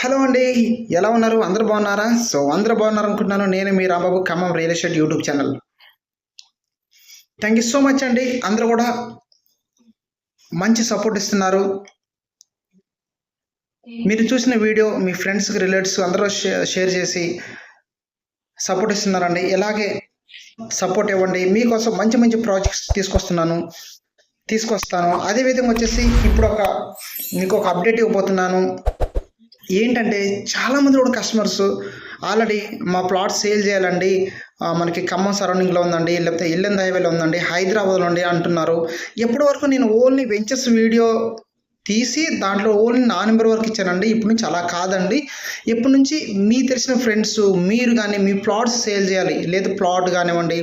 Hello అండి ఎలా ఉన్నారు? అందరు బాగున్నారా? సో అందరు బాగున్నారు అనుకుంటున్నాను నేను మీ Rambabu Khammam real estate YouTube channel. Thank you so much అండి. అందరూ కూడా మంచి సపోర్ట్ ఇస్తున్నారు. మీరు చూసిన వీడియో మీ ఫ్రెండ్స్కి రిలేటివ్స్ అందరూ షేర్ చేసి సపోర్ట్ ఇస్తున్నారండి. ఇలాగే సపోర్ట్ ఇవ్వండి. మీకోసం మంచి మంచి ప్రాజెక్ట్స్ తీసుకొస్తున్నాను తీసుకొస్తాను. అదేవిధంగా వచ్చేసి ఇప్పుడు ఒక మీకు ఒక అప్డేట్ ఇవ్వబోతున్నాను. ఏంటంటే చాలామంది కూడా కస్టమర్స్ ఆల్రెడీ మా ప్లాట్ సేల్ చేయాలండి. మనకి ఖమ్మం సరౌండింగ్లో ఉందండి లేకపోతే ఇల్లెంద హైవేలో ఉందండి హైదరాబాద్లో ఉండి అంటున్నారు. ఎప్పటి వరకు నేను ఓన్లీ వెంచర్స్ వీడియో తీసి దాంట్లో ఓన్లీ నా నెంబర్ వరకు ఇచ్చానండి? ఇప్పుడు నుంచి అలా కాదండి. ఇప్పటి నుంచి మీ తెలిసిన ఫ్రెండ్స్ మీరు కానీ మీ ప్లాట్స్ సేల్ చేయాలి లేదు ప్లాట్ కానివ్వండి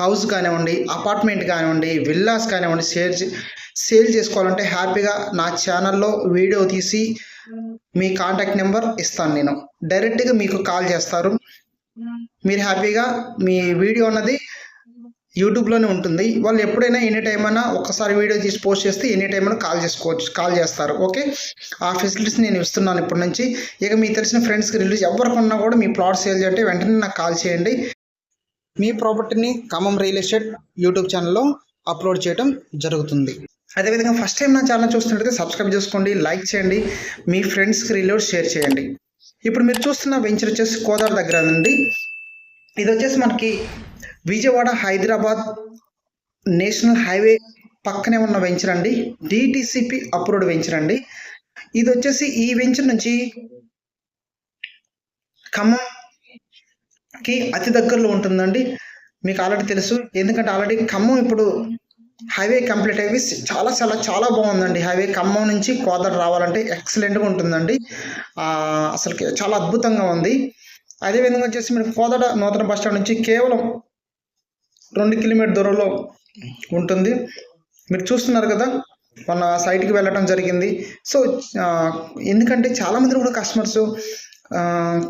హౌస్ కానివ్వండి అపార్ట్మెంట్ కానివ్వండి విల్లాస్ కానివ్వండి సేల్ సేల్ చేసుకోవాలంటే హ్యాపీగా నా ఛానల్లో వీడియో తీసి మీ కాంటాక్ట్ నెంబర్ ఇస్తాను నేను. డైరెక్ట్గా మీకు కాల్ చేస్తారు. మీరు హ్యాపీగా మీ వీడియో అన్నది యూట్యూబ్లోనే ఉంటుంది. వాళ్ళు ఎప్పుడైనా ఎనీ టైం అయినా ఒక్కసారి వీడియో తీసి పోస్ట్ చేస్తే ఎనీ టైం అయినా కాల్ చేసుకోవచ్చు కాల్ చేస్తారు. ఓకే? ఆ ఫెసిలిటీస్ నేను ఇస్తున్నాను ఇప్పటి నుంచి. ఇక మీకు తెలిసిన ఫ్రెండ్స్కి రిలీజ్ ఎవరికి ఉన్నా కూడా మీ ప్లాట్ సేల్ చేయంటే వెంటనే నాకు కాల్ చేయండి. మీ ప్రాపర్టీని ఖమ్మం రియల్ ఎస్టేట్ యూట్యూబ్ ఛానల్లో అప్లోడ్ చేయడం జరుగుతుంది. అదేవిధంగా ఫస్ట్ టైం నా ఛానల్ చూస్తున్నట్టయితే సబ్స్క్రైబ్ చేసుకోండి లైక్ చేయండి మీ ఫ్రెండ్స్కి రిలేట్ షేర్ చేయండి. ఇప్పుడు మీరు చూస్తున్న వెంచర్ వచ్చేసి కోదాడ దగ్గర అండి ఇది వచ్చేసి మనకి విజయవాడ హైదరాబాద్ నేషనల్ హైవే పక్కనే ఉన్న వెంచర్ అండి డిటిసిపి అప్రూవ్డ్ వెంచర్ అండి. ఇది వచ్చేసి ఈ వెంచర్ నుంచి ఖమ్మం కి అతి దగ్గరలో ఉంటుందండి. మీకు ఆల్రెడీ తెలుసు. ఎందుకంటే ఆల్రెడీ ఖమ్మం ఇప్పుడు హైవే కంప్లీట్ అయ్యి చాలా చాలా చాలా బాగుందండి. హైవే ఖమ్మం నుంచి కోదాడ రావాలంటే ఎక్సలెంట్గా ఉంటుందండి. అసలుకి చాలా అద్భుతంగా ఉంది. అదేవిధంగా వచ్చేసి మీరు కోదడ నూతన బస్ స్టాండ్ నుంచి కేవలం రెండు కిలోమీటర్ దూరంలో ఉంటుంది. మీరు చూస్తున్నారు కదా మన సైట్కి వెళ్ళటం జరిగింది. సో ఎందుకంటే చాలామంది కూడా కస్టమర్స్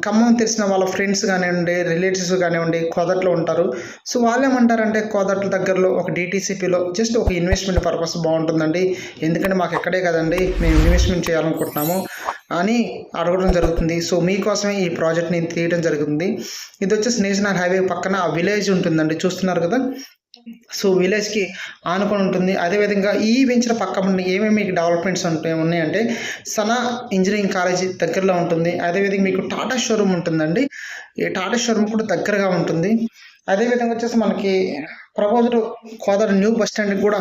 ఖమ్మం తెలిసిన వాళ్ళ ఫ్రెండ్స్ కానివ్వండి రిలేటివ్స్ కానివ్వండి కోదట్లో ఉంటారు. సో వాళ్ళు ఏమంటారంటే కోదట్ల దగ్గరలో ఒక డీటీసీపీలో జస్ట్ ఒక ఇన్వెస్ట్మెంట్ పర్పస్ బాగుంటుందండి. ఎందుకంటే మాకు ఎక్కడే కదండి మేము ఇన్వెస్ట్మెంట్ చేయాలనుకుంటున్నాము అని అడగడం జరుగుతుంది. సో మీకోసమే ఈ ప్రాజెక్ట్ నేను తీయడం జరుగుతుంది. ఇది వచ్చేసి నేషనల్ హైవే పక్కన ఆ విలేజ్ ఉంటుందండి. చూస్తున్నారు కదా? సో విలేజ్కి ఆనుకొని ఉంటుంది. అదేవిధంగా ఈ వెంచర్ పక్క ఏమేమి ఏమేమి డెవలప్మెంట్స్ ఉంటాయి ఉన్నాయంటే సనా ఇంజనీరింగ్ కాలేజ్ దగ్గరలో ఉంటుంది. అదేవిధంగా మీకు టాటా షోరూమ్ ఉంటుందండి. ఈ టాటా షోరూమ్ కూడా దగ్గరగా ఉంటుంది. అదేవిధంగా వచ్చేసి మనకి proposed Kodad new bus stand కూడా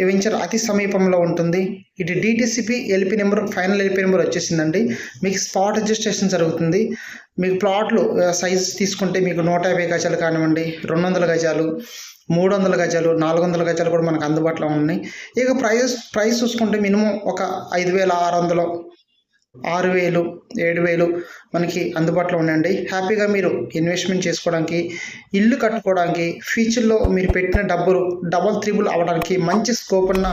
ఈ వెంచర్ అతి సమీపంలో ఉంటుంది. ఇది DTCP LP number final LP number వచ్చేసిందండి. మీకు స్పాట్ రిజిస్ట్రేషన్ జరుగుతుంది. మీకు ప్లాట్లు సైజ్ తీసుకుంటే మీకు నూట యాభై గజాలు కానివ్వండి రెండు వందల గజాలు మూడు వందల గజాలు నాలుగు వందల గజాలు కూడా మనకు అందుబాటులో ఉన్నాయి. ఇక ప్రైస్ ప్రైస్ చూసుకుంటే మినిమం ఒక ఐదు వేల ఆరు వందలు ఆరు వేలు ఏడు వేలు మనకి అందుబాటులో ఉన్నాయండి. హ్యాపీగా మీరు ఇన్వెస్ట్మెంట్ చేసుకోవడానికి ఇల్లు కట్టుకోవడానికి ఫ్యూచర్లో మీరు పెట్టిన డబ్బులు డబల్ త్రిబుల్ అవ్వడానికి మంచి స్కోప్ ఉన్న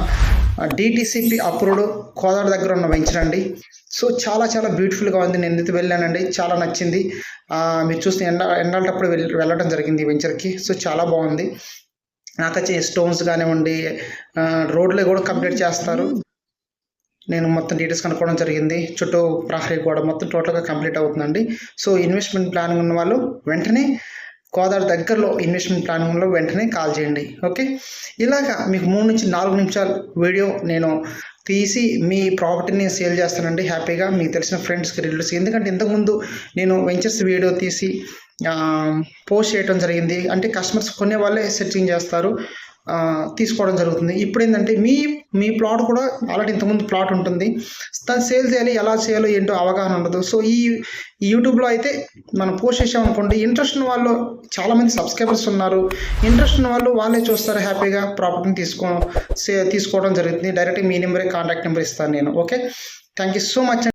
డిటిసిపి అప్రూవ్డ్ కోదాడ దగ్గర ఉన్న వెంచర్ అండి. సో చాలా చాలా బ్యూటిఫుల్గా ఉంది. నేను ఎందుకు వెళ్ళానండి? చాలా నచ్చింది. మీరు చూస్తే ఎండ ఎండాలటప్పుడు వెళ్ళి వెళ్ళడం జరిగింది వెంచర్కి. సో చాలా బాగుంది. నాకు వచ్చే స్టోన్స్ కానివ్వండి రోడ్లు కూడా కంప్లీట్ చేస్తారు. నేను మొత్తం డీటెయిల్స్ కనుక్కోవడం జరిగింది. చుట్టూ ప్రహరీ గోడ మొత్తం టోటల్గా కంప్లీట్ అవుతుందండి. సో ఇన్వెస్ట్మెంట్ ప్లానింగ్ ఉన్న వాళ్ళు వెంటనే గోదావరి దగ్గరలో ఇన్వెస్ట్మెంట్ ప్లానింగ్లో వెంటనే కాల్ చేయండి. ఓకే ఇలాగా మీకు మూడు నుంచి నాలుగు నిమిషాలు వీడియో నేను తీసి మీ ప్రాపర్టీని సేల్ చేస్తానండి. హ్యాపీగా మీకు తెలిసిన ఫ్రెండ్స్కి రిలేటివ్స్కి ఎందుకంటే ఇంతకుముందు నేను వెంచర్స్ వీడియో తీసి పోస్ట్ చేయడం జరిగింది. అంటే కస్టమర్స్ కొనే వాళ్ళే సెర్చింగ్ చేస్తారు. తీసుకోవడం జరుగుతుంది. ఇప్పుడు ఏంటంటే మీ మీ ప్లాట్ కూడా ఆల్రెడీ ఇంతకుముందు ప్లాట్ ఉంటుంది. దాన్ని సేల్ చేయాలి ఎలా చేయాలో ఏంటో అవగాహన ఉండదు. సో ఈ యూట్యూబ్లో అయితే మనం పోస్ట్ చేసామనుకోండి ఇంట్రెస్ట్ ఉన్న వాళ్ళు చాలామంది సబ్స్క్రైబర్స్ ఉన్నారు. ఇంట్రెస్ట్ ఉన్న వాళ్ళు వాళ్ళే చూస్తారు హ్యాపీగా ప్రాపర్టీని తీసుకో సే తీసుకోవడం జరుగుతుంది. డైరెక్ట్ మీ నెంబరే కాంటాక్ట్ నెంబర్ ఇస్తాను నేను. Okay? Thank you so much